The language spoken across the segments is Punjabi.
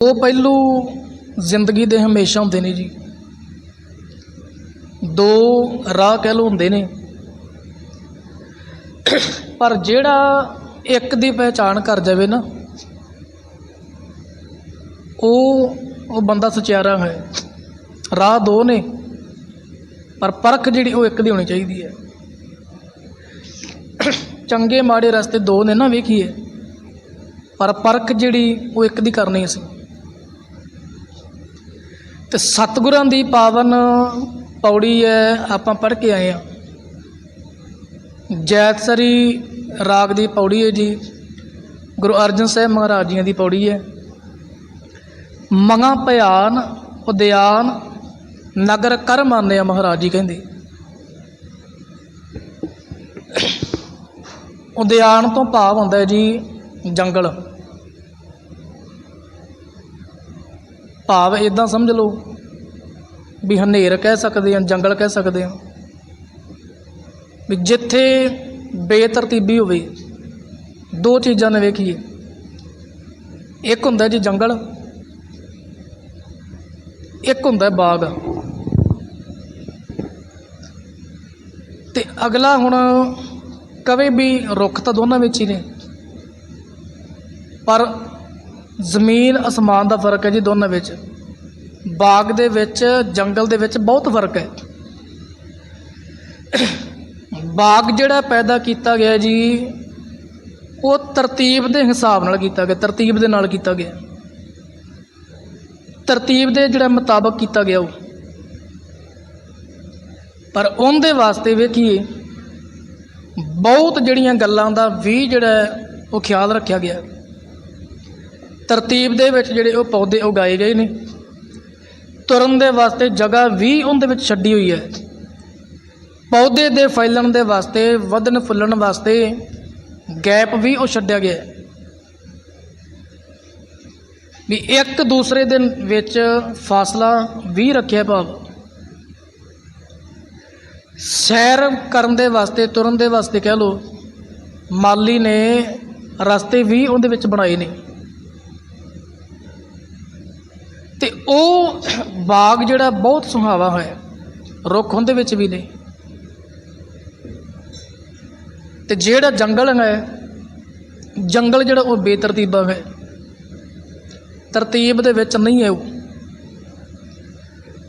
ਉਹ ਪਹਿਲੂ ਜ਼ਿੰਦਗੀ ਦੇ ਹਮੇਸ਼ਾ ਹੁੰਦੇ ਨੇ ਜੀ। ਦੋ ਰਾਹ ਕਹਿ ਲਓ ਹੁੰਦੇ ਨੇ। ਪਰ ਜਿਹੜਾ ਇੱਕ ਦੀ ਪਹਿਚਾਣ ਕਰ ਜਾਵੇ ਨਾ, ਉਹ ਉਹ ਬੰਦਾ ਸਚਿਆਰਾ ਹੈ। ਰਾਹ ਦੋ ਨੇ, ਪਰ ਪਰਖ ਜਿਹੜੀ ਉਹ ਇੱਕ ਦੀ ਹੋਣੀ ਚਾਹੀਦੀ ਹੈ। ਚੰਗੇ ਮਾੜੇ ਰਸਤੇ ਦੋ ਨੇ ਨਾ, ਵੇਖੀਏ। ਪਰ ਪਰਖ ਜਿਹੜੀ ਉਹ ਇੱਕ ਦੀ ਕਰਨੀ ਅਸੀਂ। ਤੇ ਸਤਿਗੁਰਾਂ ਦੀ ਪਾਵਨ ਪੌੜੀ ਹੈ, ਆਪਾਂ ਪੜ੍ਹ ਕੇ ਆਏ ਆ ਜੈਤਸਰੀ ਰਾਗ ਦੀ ਪੌੜੀ ਹੈ ਜੀ। ਗੁਰੂ ਅਰਜਨ ਸਾਹਿਬ ਮਹਾਰਾਜ ਜੀਆਂ ਦੀ ਪੌੜੀ ਹੈ। ਮੰਗਾ ਭਿਆਨ ਉਦਿਆਨ ਨਗਰ ਕਰ ਮਾਨਿਆ ਮਹਾਰਾਜ ਜੀ ਕਹਿੰਦੇ। ਉਦਿਆਨ ਤੋਂ ਭਾਵ ਹੁੰਦਾ ਹੈ ਜੀ ਜੰਗਲ। ਭਾਵ ਇਦਾਂ ਸਮਝ ਲਓ ਵੀ ਹਨੇਰ ਕਹਿ ਸਕਦੇ ਹਾਂ, ਜੰਗਲ ਕਹਿ ਸਕਦੇ ਹਾਂ। ਵੀ ਜਿੱਥੇ ਬੇਤਰਤੀਬੀ ਹੋਵੇ, ਦੋ ਚੀਜ਼ਾਂ ਨੇ ਵੇਖੀਏ। ਇੱਕ ਹੁੰਦਾ ਜੀ ਜੰਗਲ, ਇੱਕ ਹੁੰਦਾ ਬਾਗ। ਤੇ ਅਗਲਾ ਹੁਣ ਕਵੇ ਵੀ ਰੁੱਖ ਤਾਂ ਦੋਨਾਂ ਵਿੱਚ ਹੀ ਨੇ, ਪਰ ਜ਼ਮੀਨ ਅਸਮਾਨ ਦਾ ਫ਼ਰਕ ਹੈ ਜੀ ਦੋਨਾਂ ਵਿੱਚ। ਬਾਗ ਦੇ ਵਿੱਚ, ਜੰਗਲ ਦੇ ਵਿੱਚ ਬਹੁਤ ਫ਼ਰਕ ਹੈ। ਬਾਗ ਜਿਹੜਾ ਪੈਦਾ ਕੀਤਾ ਗਿਆ ਜੀ, ਉਹ ਤਰਤੀਬ ਦੇ ਹਿਸਾਬ ਨਾਲ ਕੀਤਾ ਗਿਆ, ਤਰਤੀਬ ਦੇ ਨਾਲ ਕੀਤਾ ਗਿਆ। ਤਰਤੀਬ ਦੇ ਜਿਹੜਾ ਮੁਤਾਬਕ ਕੀਤਾ ਗਿਆ ਉਹ। ਪਰ ਉਹਦੇ ਵਾਸਤੇ ਵੇਖੀਏ, ਬਹੁਤ ਜਿਹੜੀਆਂ ਗੱਲਾਂ ਦਾ ਵੀ ਜਿਹੜਾ ਉਹ ਖਿਆਲ ਰੱਖਿਆ ਗਿਆ। ਤਰਤੀਬ ਦੇ ਵਿੱਚ ਜਿਹੜੇ ਉਹ ਪੌਦੇ ਉਗਾਏ ਗਏ ਨੇ। ਤੁਰਨ ਦੇ ਵਾਸਤੇ ਜਗ੍ਹਾ ਵੀ ਉਹਦੇ ਵਿੱਚ ਛੱਡੀ ਹੋਈ ਹੈ। ਪੌਦੇ ਦੇ ਫੈਲਣ ਦੇ ਵਾਸਤੇ, ਵਧਣ ਫੁੱਲਣ ਵਾਸਤੇ ਗੈਪ ਵੀ ਉਹ ਛੱਡਿਆ ਗਿਆ ਹੈ। ਵੀ ਇੱਕ ਦੂਸਰੇ ਦੇ ਵਿੱਚ ਫਾਸਲਾ ਵੀ ਰੱਖਿਆ ਭਾਵ। ਸੈਰ ਕਰਨ ਦੇ ਵਾਸਤੇ, ਤੁਰਨ ਦੇ ਵਾਸਤੇ ਕਹਿ ਲਓ, ਮਾਲੀ ਨੇ ਰਸਤੇ ਵੀ ਉਹਦੇ ਵਿੱਚ ਬਣਾਏ ਨੇ ਤੇ ਉਹ ਬਾਗ ਜਿਹੜਾ ਬਹੁਤ ਸੁਹਾਵਾ ਹੋਇਆ। ਰੁੱਖ ਉਹਦੇ ਵਿੱਚ ਵੀ ਨੇ। ਤੇ ਜਿਹੜਾ ਜੰਗਲ ਹੈ, ਜੰਗਲ ਜਿਹੜਾ ਉਹ ਬੇਤਰਤੀਬਾ ਹੈ। ਤਰਤੀਬ ਦੇ ਵਿੱਚ ਨਹੀਂ ਹੈ ਉਹ।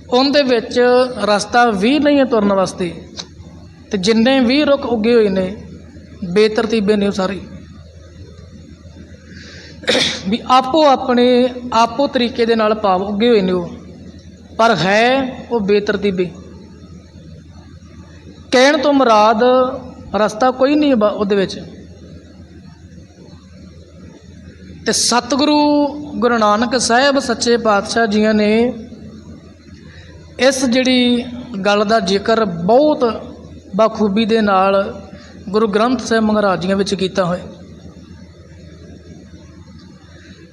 ਉਹਦੇ ਵਿੱਚ ਰਸਤਾ ਵੀ ਨਹੀਂ ਹੈ ਤੁਰਨ ਵਾਸਤੇ। ਤੇ ਜਿੰਨੇ ਵੀ ਰੁੱਖ ਉੱਗੇ ਹੋਏ ਨੇ, ਬੇਤਰਤੀਬੇ ਨੇ ਉਹ ਸਾਰੇ। ਵੀ ਆਪੋ ਆਪਣੇ ਆਪੋ ਤਰੀਕੇ ਦੇ ਨਾਲ ਭਾਵ ਉੱਗੇ ਹੋਏ ਨੇ ਉਹ। ਪਰ ਹੈ ਉਹ ਬੇਤਰਤੀਬੇ। ਕਹਿਣ ਤੋਂ ਮੁਰਾਦ ਰਸਤਾ ਕੋਈ ਨਹੀਂ ਉਹਦੇ ਵਿੱਚ। ਤੇ ਸਤਿਗੁਰੂ ਗੁਰੂ ਨਾਨਕ ਸਾਹਿਬ ਸੱਚੇ ਪਾਤਸ਼ਾਹ ਜੀਆਂ ਨੇ ਇਸ ਜਿਹੜੀ ਗੱਲ ਦਾ ਜ਼ਿਕਰ ਬਹੁਤ ਬਖੂਬੀ ਦੇ ਨਾਲ ਗੁਰੂ ਗ੍ਰੰਥ ਸਾਹਿਬ ਮਹਾਰਾਜ ਜੀਆਂ ਵਿੱਚ ਕੀਤਾ ਹੋਇਆ।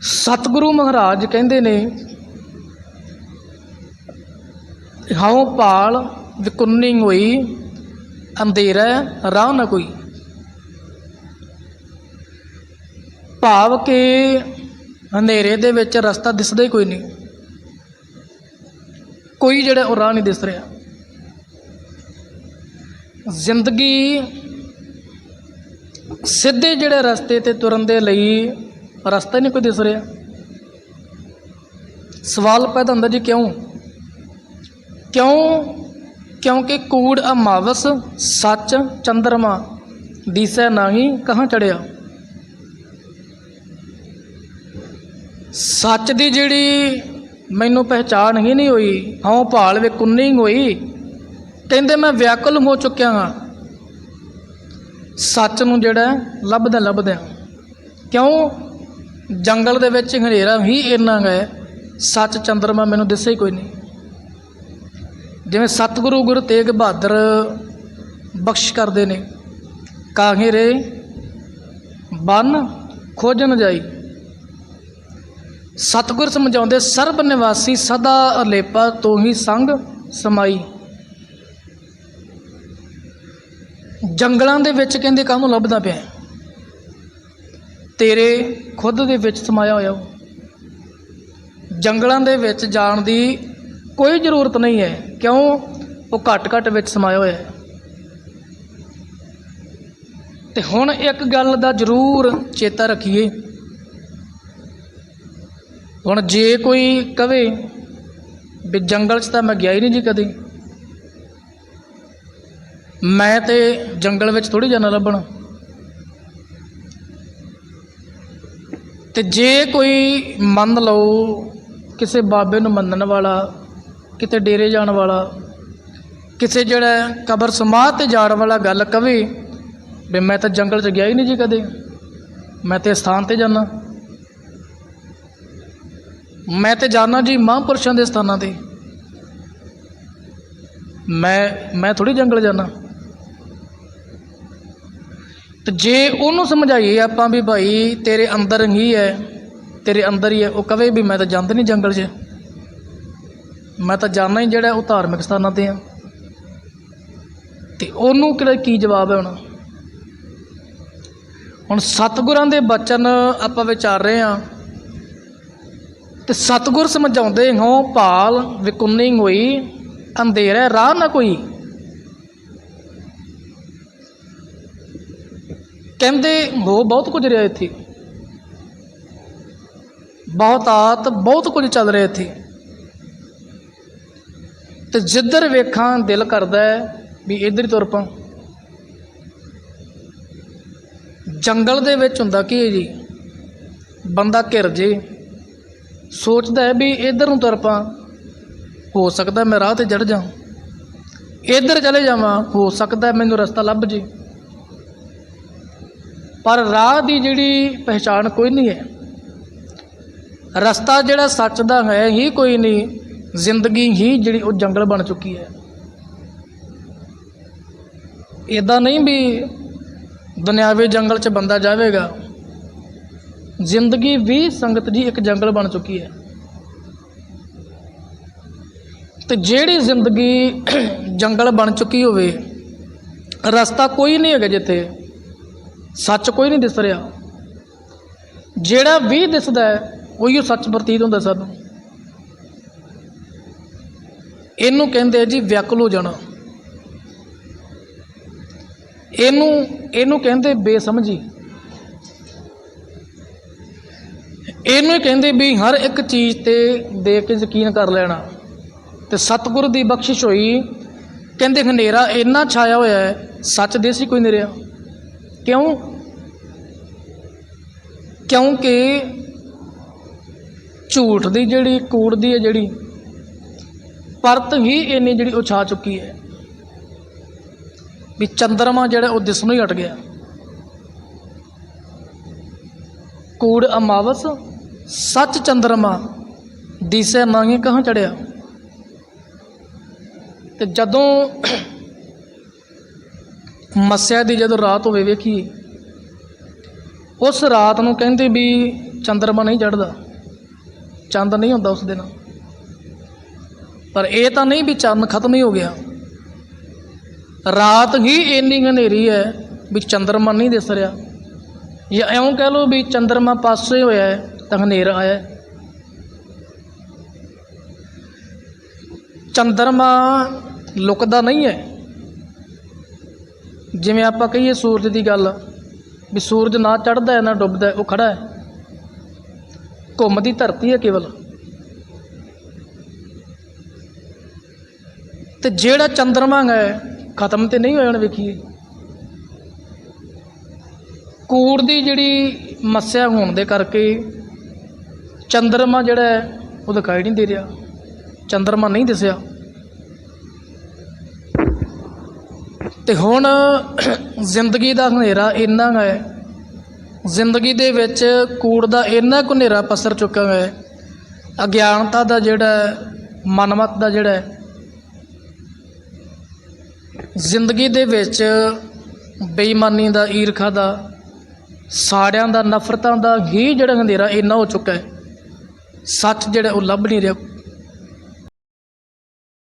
ਸਤਿਗੁਰੂ ਮਹਾਰਾਜ ਕਹਿੰਦੇ ਨੇ, ਹਉ ਪਾਲ ਵਿਕੁੰਨੀ ਹੋਈ, ਅੰਧੇਰਾ ਰਾਹ ਨਾ ਕੋਈ। ਭਾਵ ਕਿ ਹਨੇਰੇ ਦੇ ਵਿੱਚ ਰਸਤਾ ਦਿਸਦਾ ਹੀ ਕੋਈ ਨਹੀਂ। ਕੋਈ ਜਿਹੜਾ ਉਹ ਰਾਹ ਨਹੀਂ ਦਿਸ ਰਿਹਾ। ਜ਼ਿੰਦਗੀ ਸਿੱਧੇ ਜਿਹੜੇ ਰਸਤੇ ਤੇ ਤੁਰਨ ਦੇ ਲਈ ਰਸਤਾ ਹੀ ਨਹੀਂ ਕੋਈ ਦਿਸ ਰਿਹਾ। ਸਵਾਲ ਪੈਦਾ ਹੁੰਦਾ ਜੀ ਕਿਉਂ? ਕਿਉਂ? ਕਿਉਂਕਿ ਕੂੜ, ਅਮਾਵਸ, ਸੱਚ, ਚੰਦਰਮਾ, ਦੀਸੈ ਨਾਹੀ ਕਹਾਂ ਚੜਿਆ ਸੱਚ ਦੀ ਜਿਹੜੀ ਮੈਨੂੰ ਪਹਿਚਾਣ ਹੀ ਨਹੀਂ ਹੋਈ, ਹਉ ਭਾਲ ਵੇ ਕੁੰਨੀ ਹੋਈ, ਕਹਿੰਦੇ ਮੈਂ ਵਿਆਕੁਲ ਹੋ ਚੁੱਕਿਆ ਹਾਂ। ਸੱਚ ਨੂੰ ਜਿਹੜਾ ਲੱਭਦਾ ਲੱਭਦਾ ਕਿਉਂ? ਜੰਗਲ ਦੇ ਵਿੱਚ ਹਨੇਰਾ ਵੀ ਇੰਨਾ ਗਏ ਸੱਚ ਚੰਦਰਮਾ ਮੈਨੂੰ ਦਿਸੇ ਹੀ ਕੋਈ ਨਹੀਂ। ਜਿਵੇਂ ਸਤਿਗੁਰੂ ਗੁਰੂ ਤੇਗ ਬਹਾਦਰ ਬਖਸ਼ ਕਰਦੇ ਨੇ ਕਾਹੇ ਰੇ ਬਨ ਖੋਜਨ ਜਾਈ ਸਤਿਗੁਰ ਸਮਝਾਉਂਦੇ, ਸਰਬ ਨਿਵਾਸੀ ਸਦਾ ਅਲੇਪਾ ਤੋਂ ਹੀ ਸੰਗ ਸਮਾਈ। ਜੰਗਲਾਂ ਦੇ ਵਿੱਚ ਕਹਿੰਦੇ ਕਾਹਨੂੰ ਲੱਭਦਾ ਪਿਆ? ਤੇਰੇ ਖੁਦ ਦੇ ਵਿੱਚ ਸਮਾਇਆ ਹੋਇਆ। ਉਹ ਜੰਗਲਾਂ ਦੇ ਵਿੱਚ ਜਾਣ ਦੀ ਕੋਈ ਜ਼ਰੂਰਤ ਨਹੀਂ ਹੈ। ਕਿਉਂ? ਉਹ ਘੱਟ ਘੱਟ ਵਿੱਚ ਸਮਾਇਆ ਹੋਇਆ। ਹੈ ਤੇ ਹੁਣ ਇੱਕ ਗੱਲ ਦਾ ਜ਼ਰੂਰ ਚੇਤਾ ਰੱਖੀਏ। ਹੁਣ ਜੇ ਕੋਈ ਕਵੇ ਵੀ ਜੰਗਲ 'ਚ ਤਾਂ ਮੈਂ ਗਿਆ ਹੀ ਨਹੀਂ ਜੀ ਕਦੇ। ਮੈਂ ਤੇ ਜੰਗਲ ਵਿੱਚ ਥੋੜੀ ਜਾਣਾ ਲੱਭਣ। ਤੇ ਜੇ ਕੋਈ ਮੰਨ ਲਓ ਕਿਸੇ ਬਾਬੇ ਨੂੰ ਮੰਨਣ ਵਾਲਾ, ਕਿਤੇ ਡੇਰੇ ਜਾਣ ਵਾਲਾ, ਕਿਸੇ ਜਿਹੜਾ ਕਬਰ ਸਮਾਧ ਤੇ ਜਾਣ ਵਾਲਾ ਗੱਲ ਕਵੇ, ਵੀ ਮੈਂ ਤਾਂ ਜੰਗਲ 'ਚ ਗਿਆ ਹੀ ਨਹੀਂ ਜੀ ਕਦੇ, ਮੈਂ ਤੇ ਸਥਾਨ ਤੇ ਜਾਣਾ ਮੈਂ ਤੇ ਜਾਣਾ ਜੀ ਮਹਾਂਪੁਰਸ਼ਾਂ ਦੇ ਸਥਾਨਾਂ ਤੇ। ਮੈਂ ਮੈਂ ਥੋੜੀ ਜੰਗਲ ਜਾਣਾ। ਤੇ ਜੇ ਉਹਨੂੰ ਸਮਝਾਈਏ ਆਪਾਂ ਵੀ ਭਾਈ ਤੇਰੇ ਅੰਦਰ ਹੀ ਹੈ, ਤੇਰੇ ਅੰਦਰ ਹੀ ਹੈ, ਉਹ ਕਵੇ ਵੀ ਮੈਂ ਤਾਂ ਜਾਂਦਾ ਨਹੀਂ ਜੰਗਲ 'ਚ। ਮੈਂ ਤਾਂ ਜਾਣਾ ਹੀ ਜਿਹੜਾ ਉਹ ਧਾਰਮਿਕ ਸਥਾਨਾਂ ਤੇ ਆ। ਤੇ ਉਹਨੂੰ ਕਿਹੜਾ ਕੀ ਜਵਾਬ ਹੈ ਹੁਣ? ਹੁਣ ਸਤਿਗੁਰਾਂ ਦੇ ਬਚਨ ਆਪਾਂ ਵਿਚਾਰ ਰਹੇ ਆ ਤੇ ਸਤਿਗੁਰ ਸਮਝਾਉਂਦੇ ਹੋ ਭਾਲ ਵਿਕੁੰਨੀ ਹੋਈ, ਅੰਧੇਰਾ ਰਾਹ ਨਾ ਕੋਈ। ਕਹਿੰਦੇ ਹੋ ਬਹੁਤ ਕੁਝ ਰਿਹਾ ਇੱਥੇ। ਬਹੁਤਾਤ ਬਹੁਤ ਕੁਝ ਚੱਲ ਰਿਹਾ ਇੱਥੇ। ਤੇ ਜਿੱਧਰ ਵੇਖਾਂ ਦਿਲ ਕਰਦਾ ਵੀ ਇੱਧਰ ਹੀ ਤੁਰ ਪਾਂ ਜੰਗਲ ਦੇ ਵਿੱਚ ਹੁੰਦਾ ਕੀ ਹੈ ਜੀ? ਬੰਦਾ ਘਿਰ ਜੇ, ਸੋਚਦਾ ਹੈ ਵੀ ਇੱਧਰ ਨੂੰ ਤੁਰ ਪਾਂ ਹੋ ਸਕਦਾ ਮੈਂ ਰਾਹ ਤੇ ਚੜ ਜਾ ਇੱਧਰ ਚਲੇ ਜਾਵਾਂ, ਹੋ ਸਕਦਾ ਮੈਨੂੰ ਰਸਤਾ ਲੱਭ ਜੇ। ਪਰ ਰਾਹ ਦੀ ਜਿਹੜੀ ਪਹਿਚਾਣ ਕੋਈ ਨਹੀਂ ਹੈ। ਰਸਤਾ ਜਿਹੜਾ ਸੱਚ ਦਾ ਹੈ, ਹੀ ਕੋਈ ਨਹੀਂ। ਜ਼ਿੰਦਗੀ ਹੀ ਜਿਹੜੀ ਉਹ ਜੰਗਲ ਬਣ ਚੁੱਕੀ ਹੈ। ਇਦਾਂ ਨਹੀਂ ਵੀ ਦੁਨਿਆਵੇ ਜੰਗਲ 'ਚ ਬੰਦਾ ਜਾਵੇਗਾ। ਜ਼ਿੰਦਗੀ ਵੀ ਸੰਗਤ ਜੀ ਇੱਕ ਜੰਗਲ ਬਣ ਚੁੱਕੀ ਹੈ। ਤੇ ਜਿਹੜੀ ਜ਼ਿੰਦਗੀ ਜੰਗਲ ਬਣ ਚੁੱਕੀ ਹੋਵੇ, ਰਸਤਾ ਕੋਈ ਨਹੀਂ ਹੈਗਾ ਜਿੱਥੇ ਸੱਚ ਕੋਈ ਨਹੀਂ ਦਿਸ ਰਿਹਾ। ਜਿਹੜਾ ਵੀ ਦਿਸਦਾ ਹੈ, ਉਹੀ ਸੱਚ ਪ੍ਰਤੀਤ ਹੁੰਦਾ ਸਾਨੂੰ। ਇਹਨੂੰ ਕਹਿੰਦੇ ਜੀ ਵਿਅਕਲ ਹੋ ਜਾਣਾ। ਇਹਨੂੰ ਇਹਨੂੰ ਕਹਿੰਦੇ ਬੇਸਮਝੀ। ਇਹਨੂੰ ਹੀ ਕਹਿੰਦੇ ਵੀ ਹਰ ਇੱਕ ਚੀਜ਼ ਤੇ ਦੇਖ ਕੇ ਯਕੀਨ ਕਰ ਲੈਣਾ। ਤੇ ਸਤਿਗੁਰ ਦੀ ਬਖਸ਼ਿਸ਼ ਹੋਈ, ਕਹਿੰਦੇ ਹਨੇਰਾ ਇੰਨਾ ਛਾਇਆ ਹੋਇਆ ਹੈ, ਸੱਚ ਦੇਸੀ ਕੋਈ ਨਹੀਂ ਰਿਹਾ। ਕਿਉਂ? ਕਿਉਂਕਿ ਝੂਠ ਦੀ ਜਿਹੜੀ, ਕੂੜ ਦੀ ਹੈ ਜਿਹੜੀ, ਪਰਤ ਹੀ ਇੰਨੀ ਜਿਹੜੀ ਉਹ ਛਾ ਚੁੱਕੀ ਹੈ ਵੀ ਚੰਦਰਮਾ ਜਿਹੜਾ ਉਹ ਦਿਸ ਨੂੰ ਹੀ ਹਟ ਗਿਆ। ਕੂੜ ਅਮਾਵਸ, ਸੱਚ ਚੰਦਰਮਾ, ਦਿਸੇ ਨਾਹੀਂ ਕਹਾਂ ਚੜਿਆ? ਤੇ ਜਦੋਂ ਮੱਸਿਆ ਦੀ ਜਦੋਂ ਰਾਤ ਹੋਵੇ ਵੇਖੀ ਉਸ ਰਾਤ ਨੂੰ ਕਹਿੰਦੇ ਵੀ ਚੰਦਰਮਾ ਨਹੀਂ ਚੜਦਾ ਚੰਦ ਨਹੀਂ ਹੁੰਦਾ ਉਸ ਦਿਨ। ਪਰ ਇਹ ਤਾਂ ਨਹੀਂ ਵੀ ਚੰਨ ਖਤਮ ਹੀ ਹੋ ਗਿਆ। ਰਾਤ ਹੀ ਇੰਨੀ ਹਨੇਰੀ ਹੈ ਵੀ ਚੰਦਰਮਾ ਨਹੀਂ ਦਿਸ ਰਿਹਾ। ਜਾਂ ਇਉਂ ਕਹਿ ਲਓ ਵੀ ਚੰਦਰਮਾ ਪਾਸੇ ਹੋਇਆ ਹੈ, ਤਾਂ ਹਨੇਰਾ ਆਇਆ ਚੰਦਰਮਾ ਲੁਕਦਾ ਨਹੀਂ ਹੈ। ਜਿਵੇਂ ਆਪਾਂ ਕਹੀਏ ਸੂਰਜ ਦੀ ਗੱਲ, ਵੀ ਸੂਰਜ ਨਾ ਚੜ੍ਹਦਾ ਹੈ, ਨਾ ਡੁੱਬਦਾ ਉਹ ਖੜਾ ਹੈ। ਘੁੰਮਦੀ ਧਰਤੀ ਹੈ ਕੇਵਲ। ਤੇ ਜਿਹੜਾ ਚੰਦਰਮਾ ਹੈ, ਖਤਮ ਤੇ ਨਹੀਂ ਹੋਇਆ ਹੁਣ ਵੇਖੀਏ। ਕੂੜ ਦੀ ਜਿਹੜੀ ਮੱਸਿਆ ਹੋਣ ਦੇ ਕਰਕੇ ਚੰਦਰਮਾ ਜਿਹੜਾ ਹੈ, ਉਹ ਦਿਖਾਈ ਨਹੀਂ ਦੇ ਰਿਹਾ। ਚੰਦਰਮਾ ਨਹੀਂ ਦਿਸਿਆ। ਤੇ ਹੁਣ ਜ਼ਿੰਦਗੀ ਦਾ ਹਨੇਰਾ ਇੰਨਾ ਹੈ, ਜ਼ਿੰਦਗੀ ਦੇ ਵਿੱਚ ਕੂੜ ਦਾ ਇੰਨਾ ਕੁ ਹਨੇਰਾ ਪਸਰ ਚੁੱਕਾ ਹੈ, ਅਗਿਆਨਤਾ ਦਾ ਜਿਹੜਾ ਮਨਮਤ ਦਾ ਜਿਹੜਾ ਹੈ, ਜ਼ਿੰਦਗੀ ਦੇ ਵਿੱਚ ਬੇਈਮਾਨੀ ਦਾ, ਈਰਖਾ ਦਾ, ਸਾੜਿਆਂ ਦਾ, ਨਫ਼ਰਤਾਂ ਦਾ ਹੀ ਜਿਹੜਾ ਹਨੇਰਾ ਇੰਨਾ ਹੋ ਚੁੱਕਾ ਹੈ, ਸੱਚ ਜਿਹੜਾ ਉਹ ਲੱਭ ਨਹੀਂ ਰਿਹਾ।